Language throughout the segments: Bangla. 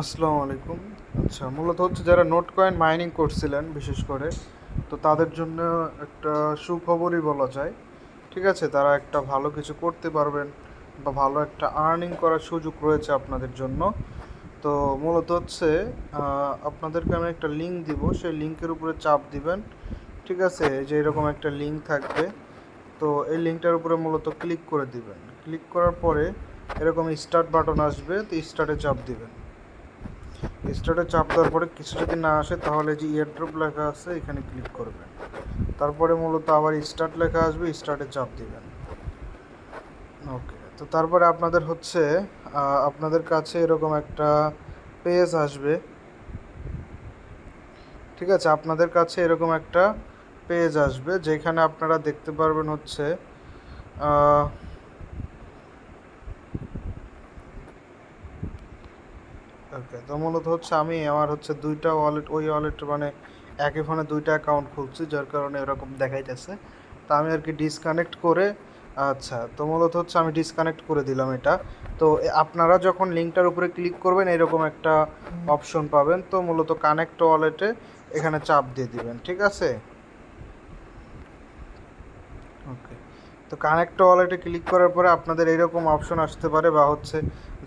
আসসালামু আলাইকুম। আচ্ছা মূলত হচ্ছে যারা নোট কয়েন মাইনিং করছিলেন, বিশেষ করে, তো তাদের জন্য একটা সুখবরই বলা যায়। ঠিক আছে, তারা একটা ভালো কিছু করতে পারবেন বা ভালো একটা আর্নিং করার সুযোগ রয়েছে আপনাদের জন্য। তো মূলত হচ্ছে আপনাদেরকে আমি একটা লিঙ্ক দিব, সেই লিঙ্কের উপরে চাপ দিবেন। ঠিক আছে যে এরকম একটা লিঙ্ক থাকবে, তো এই লিঙ্কটার উপরে মূলত ক্লিক করে দিবেন। ক্লিক করার পরে এরকম স্টার্ট বাটন আসবে, তো স্টার্টে চাপ দিবেন। স্টার্টে চাপ দেওয়ার পরে কিছু যদি না আসে, তাহলে যে ইয়ারড্রপ লেখা আছে, এখানে ক্লিক করবেন। তারপরে মূলত আবার স্টার্ট লেখা আসবে স্টার্টে চাপ দিবেন। ওকে তো তারপরে আপনাদের হচ্ছে আপনাদের কাছে এরকম একটা পেজ আসবে। ঠিক আছে, আপনাদের কাছে এরকম একটা পেজ আসবে, যেখানে আপনারা দেখতে পারবেন হচ্ছে ওকে, তো মূলত হচ্ছে আমি আমার হচ্ছে দুইটা ওয়ালেট ওই ওয়ালেট মানে একই ফোনে দুইটা অ্যাকাউন্ট খুলছি, যার কারণে এরকম দেখাইতেছে। তো আমি আর কি ডিসকানেক্ট করে আচ্ছা তো মূলত হচ্ছে আমি ডিসকানেক্ট করে দিলাম এটা। তো আপনারা যখন লিঙ্কটার উপরে ক্লিক করবেন, এরকম একটা অপশন পাবেন। তো মূলত কানেক্ট ওয়ালেটে এখানে চাপ দিয়ে দিবেন, ঠিক আছে? ওকে, তো কানেক্ট ওয়ালেটে ক্লিক করার পরে আপনাদের এইরকম অপশন আসতে পারে, বা হচ্ছে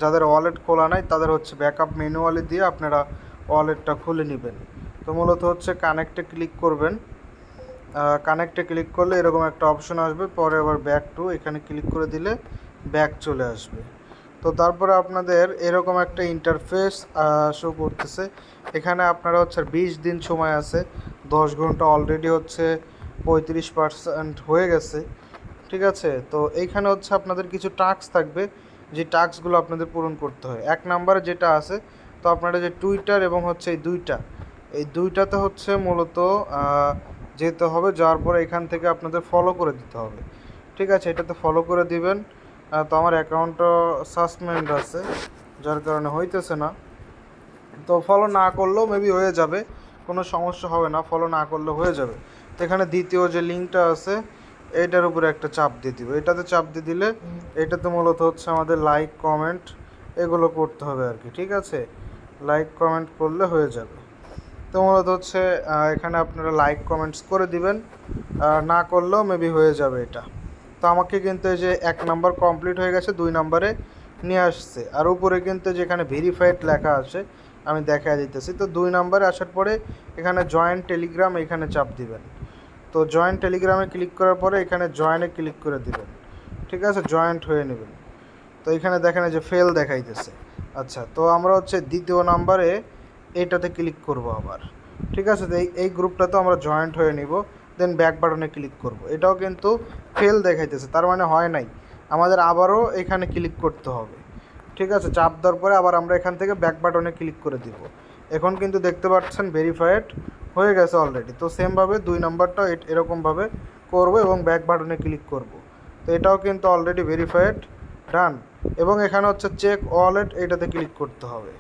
যাদের ওয়ালেট খোলা নাই, তাদের হচ্ছে ব্যাকআপ ম্যানুয়ালি দিয়ে আপনারা ওয়ালেটটা খুলে নেবেন। তো মূলত হচ্ছে কানেক্টে ক্লিক করবেন। কানেক্টে ক্লিক করলে এরকম একটা অপশন আসবে। পরে আবার ব্যাক টু এখানে ক্লিক করে দিলে ব্যাক চলে আসবে। তো তারপরে আপনাদের এরকম একটা ইন্টারফেস শো করতেছে। এখানে আপনারা হচ্ছে বিশ দিন সময় আছে। দশ ঘণ্টা অলরেডি হচ্ছে পঁয়ত্রিশ পার্সেন্ট হয়ে গেছে। ঠিক আছে? তো এইখানে হচ্ছে আপনাদের কিছু টাস্ক থাকবে। যে টাস্কগুলো আপনাদের পূরণ করতে হয়। এক নম্বরে যেটা আছে, তো আপনারা যে টুইটার এবং হচ্ছে এই দুইটা, এই দুইটাতে হচ্ছে মূলত যেতে হবে, যাওয়ার পরে এখান থেকে আপনাদের ফলো করে দিতে হবে। ঠিক আছে? এটাতে ফলো করে দিবেন। তো আমার অ্যাকাউন্টটা সাসপেন্ড আছে, যার কারণে হইতেছে না। তো ফলো না করলেও মেবি হয়ে যাবে, কোনো সমস্যা হবে না ফলো না করলে হয়ে যাবে। তো এখানে দ্বিতীয় যে লিঙ্কটা আছে এইটার উপরে একটা চাপ দিয়ে দিব। এটাতে চাপ দিয়ে দিলে এটাতে মূলত হচ্ছে আমাদের লাইক কমেন্ট এগুলো করতে হবে আর কি, ঠিক আছে? লাইক কমেন্ট করলে হয়ে যাবে। তো মূলত হচ্ছে এখানে আপনারা লাইক কমেন্টস করে দিবেন না করলেও মেবি হয়ে যাবে এটা। তো আমাকে কিন্তু এই যে এক নাম্বার কমপ্লিট হয়ে গেছে, দুই নাম্বারে নিয়ে আসছে। আর উপরে কিন্তু যেখানে ভেরিফাইড লেখা আছে, আমি দেখা দিতেছি। তো দুই নাম্বারে আসার পরে এখানে জয়েন্ট টেলিগ্রাম এখানে চাপ দিবেন। তো জয়েন্ট টেলিগ্রামে ক্লিক করার পরে এখানে জয়েনে ক্লিক করে দিবেন। ঠিক আছে? জয়েন্ট হয়ে নেবেন। তো এখানে দেখেন যে ফেল দেখাইতেছে। আচ্ছা তো আমরা হচ্ছে দ্বিতীয় নাম্বারে এটাতে ক্লিক করব আবার। ঠিক আছে? তো এই গ্রুপটা তো আমরা জয়েন্ট হয়ে নিব দেন ব্যাক বাটনে ক্লিক করব। এটাও কিন্তু ফেল দেখাইতেছে, তার মানে হয় নাই। আমাদের আবারও এখানে ক্লিক করতে হবে। ঠিক আছে? চাপ দেওয়ার পরে আবার আমরা এখান থেকে ব্যাক বাটনে ক্লিক করে দিব। এখন কিন্তু দেখতে পাচ্ছেন ভেরিফাইড হয়ে গেছে অলরেডি তো সেমভাবে দুই নাম্বারটাও এরকমভাবে করব এবং ব্যাক বাটনে ক্লিক করব। তো এটাও কিন্তু অলরেডি ভেরিফাইড ডান এবং এখানে হচ্ছে চেক ওয়ালেট এটাতে ক্লিক করতে হবে।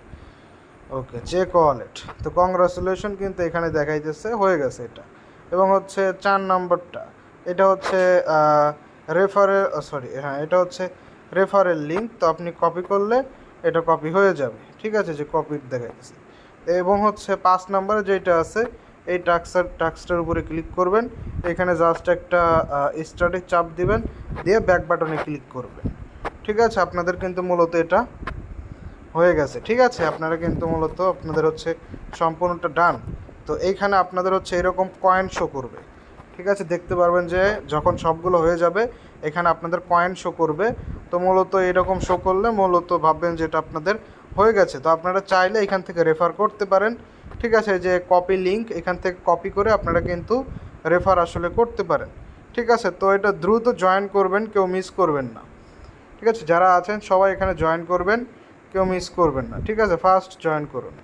ওকে চেক ওয়ালেট তো কংগ্রাচুলেশন কিন্তু এখানে দেখাইতেছে, হয়ে গেছে এটা। এবং হচ্ছে চার নম্বরটা, এটা হচ্ছে রেফারেল সরি হ্যাঁ এটা হচ্ছে রেফারেল লিঙ্ক তো আপনি কপি করলে এটা কপি হয়ে যাবে। ঠিক আছে, যে কপি দেখাইতেছে। এবং হচ্ছে পাঁচ নম্বরে যেটা আছে এই টাক্সার টাক্সটার উপরে ক্লিক করবেন। এখানে জাস্ট একটা স্টার্টে চাপ দিবেন, দিয়ে ব্যাক বাটনে ক্লিক করবেন। ঠিক আছে? আপনাদের কিন্তু মূলত এটা হয়ে গেছে। ঠিক আছে? আপনারা কিন্তু মূলত আপনাদের হচ্ছে সম্পূর্ণটা ডান তো এইখানে আপনাদের হচ্ছে এরকম কয়েন শো করবে। ঠিক আছে? দেখতে পারবেন যে যখন সবগুলো হয়ে যাবে, এখানে আপনাদের কয়েন শো করবে। তো মূলত এরকম শো করলে মূলত ভাববেন যে এটা আপনাদের হয়ে গেছে। তো আপনারা চাইলে এখান থেকে রেফার করতে পারেন। ঠিক আছে, যে কপি লিঙ্ক এখান থেকে কপি করে আপনারা কিন্তু রেফার আসলে করতে পারেন। ঠিক আছে, তো এটা দ্রুত জয়েন করবেন, কেউ মিস করবেন না। ঠিক আছে, যারা আছেন সবাই এখানে জয়েন করবেন, কেউ মিস করবেন না। ঠিক আছে ফার্স্ট জয়েন করুন।